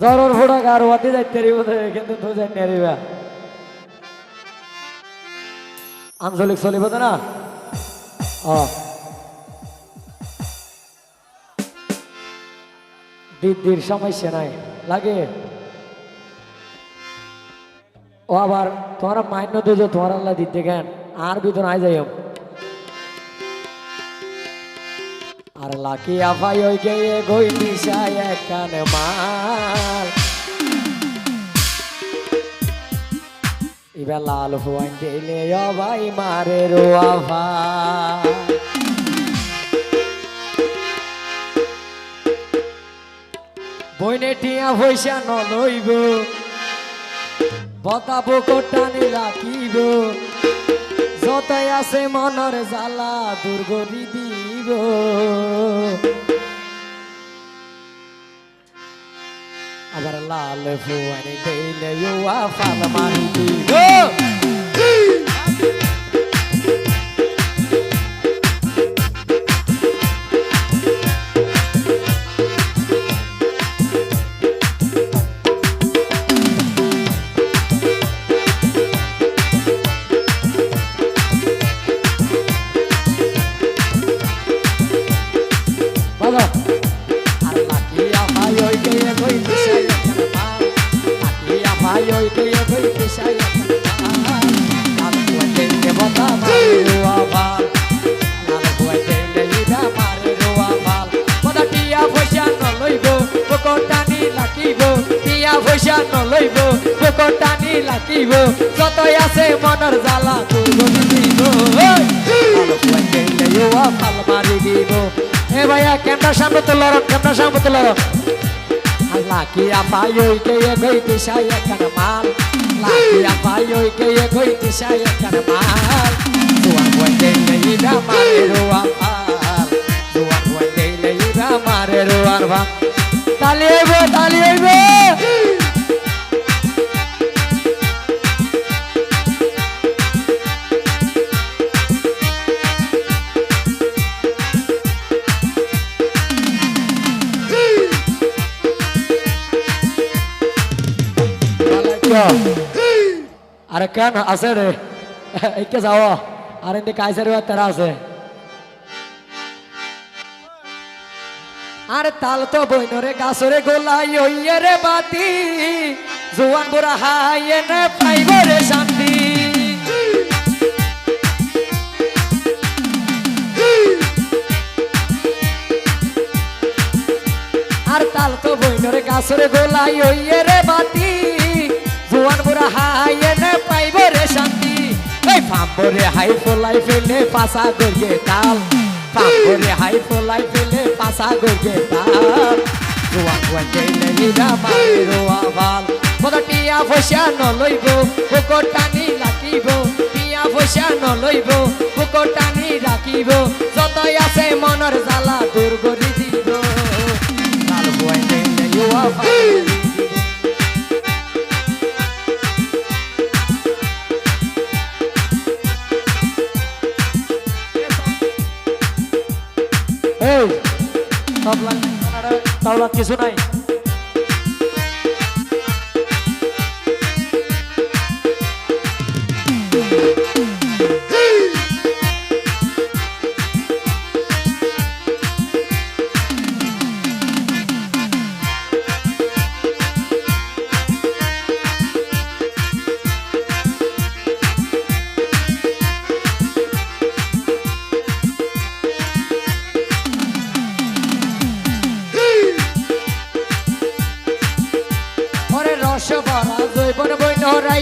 জ্বরের ফোড়া গার ওয়াতে যাইতে পারিব কিন্তু তো যাই নারিবা আঞ্চলিক চলিব না? অ। দিদির সমস্যা নাই, লাগে। ও আবার তোমার মান্য দুজো তোমার আল্লাহ দিতে কেন আর ভিতর আই যাই আর লাকি আফাই ওই গিয়ে গই দিশায় একখান মাল। এবার লাল হুয়াইন দিলে ভাই মারে রো আফা বইনে টিয়া পয়সা নলইব, বতাবো কোটানি রাখিব। যতই আছে মনের জ্বালা দুর্গরি দিব আবার লাল ফুয়ারে দিলে ফাল মারি দিব। পয়সা নলইব নলইব পকটানি লাকিব যতই আছে মনের জ্বালা দিব মারি দিব এ ভাইয়া ক্যামেরা সামনে তো লড়ো ক্যামেরা সামনে তো লড়ো লাকি আপাই ওই কে এ গই দিশাই একখান মাল লাকি আপাই ওই কে এ গই দিশাই একখান মাল জুয়ান বই দেইলে ইদা মারে রোয়া মাল জুয়ান বই দেইলে কেন আছে রে একে যাও আর এতে কাইসার তারা আছে আরে তাল তো বইনরে গাছরে গোলাই ওইয়ে রে বাতি জোয়ান বুড়া হাইয়ে নে পাইব রে শান্তি আর তাল তো বইনরে গাছরে গোলাই ওইয়ে রে এই হাই ফলাই ফেলে পাসা গড়িয়ে তাল। ফাম্বরে হাই ফলাই ফেলে পাসা গড়িয়ে তাল। জোয়ান বুয়ান গেলে ইদা মারে রোয়া ভালো বদা টিয়া নলইব বুকর টানি লাকিব টিয়া পয়সা নলইব বুকর টানি রাখিব। যতই আছে মনের জ্বালা দূর করি দিব লাল বুয়ান গেলে ইউয়া ভালো এই তবলা তাওলা কিছু নাই।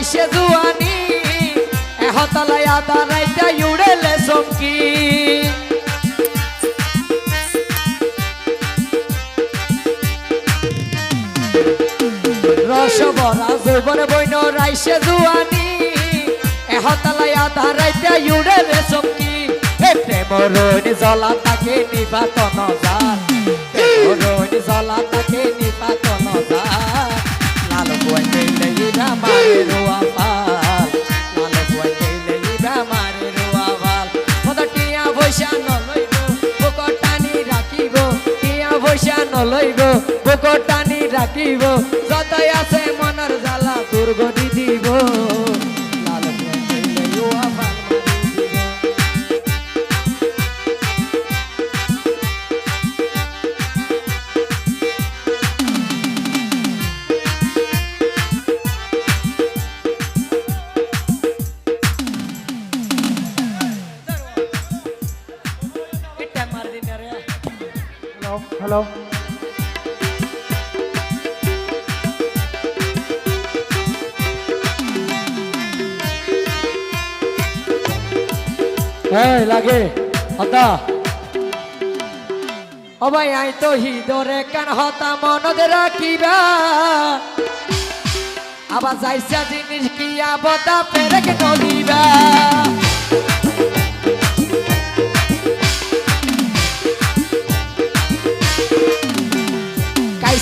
রাইছে জুয়ানি এহতলাই আদা রাইতা ইউড়েলে চমকি। রস ভরা জৈবন বইন রাইছে জুয়ানি এহতলাই আদা রাইতা ইউড়েলে চমকি। প্রেম রইন জ্বলা তাকে নিবাতন যান প্রেম রইন জ্বলা তাকে বুকর টানি রাখিব যতই আছে মনের জ্বালা দুর্গতি হ্যালো এই লাগে। হতা ও ভাই আই তো হিদরে কান হতা মনত রাখিবা? আবার যাইছা জিনিস কি আবদা পেরেক নদিবা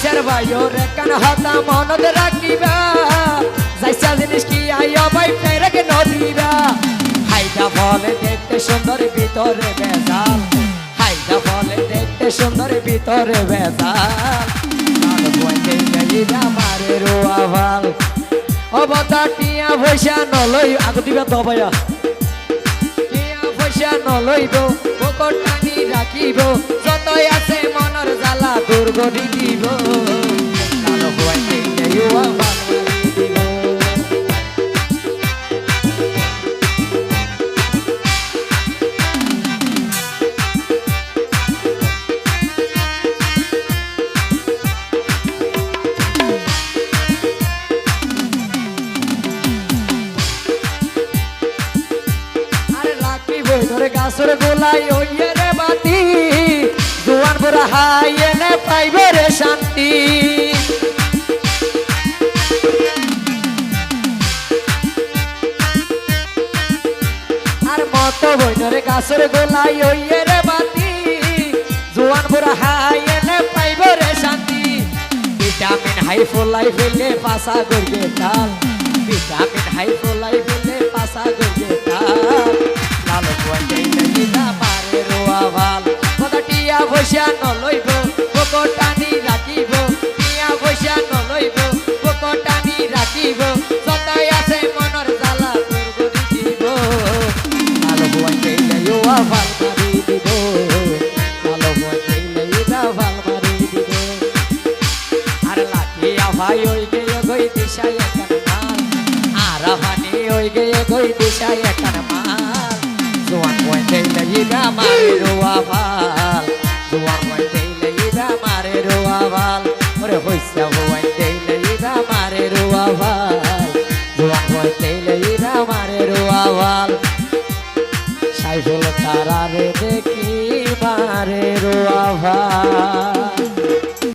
কাইসার ভাইও রে কান হতা মনত রাখিবা? যাইছা জিনিস কি আইও ভাই পেরেক নদিবা? হাইটা বলে দেখতে সুন্দর, ভিতরে বেজাল হাইটা বলে দেখতে সুন্দর, ভিতরে বেজাল মারে রোয়া ভালো। অবতা টিয়া পয়সা নলই আগত দিবা ভাইয়া। টিয়া পয়সা নলইব পকট টানি রাখিব। দুর্গতি দিব। ধরে গাছের গোলাই ওইয়ে রে বাতি জোয়ান এনে পাইবে রে শান্তি। আর মত বই ধরে গাছের গোলাই রে বাতি। জোয়ান বুড়া হাই এনে পাইবে রে শান্তি। ভিটামিন হাই ফলাই ফেলে পাশা করবে তাল। ভিটামিন হাই ফলাই ফেলে পাশা করবে তাল। লাল কুয়াশাই লাগিলা মারে রোয়া ভালো। কথা নলইব টানি রাখিব টিয়া বসিয়া নলইব টানি রাখিব, যতই আছে মনের জ্বালা দুর্গতি দিব। লাল কুয়াশাই লাগিলা ভালো মারি দিব দিব। আর লাঠিয়া ভাই ওই গিয়ে গই দিশায় একান মাল। আর হানি ওই গিয়ে গই দিশায় একান মাল। জোয়ান দেইলে ইদা মারে রোয়া ভালো তারারে দেখি বারে রোয়া ভালো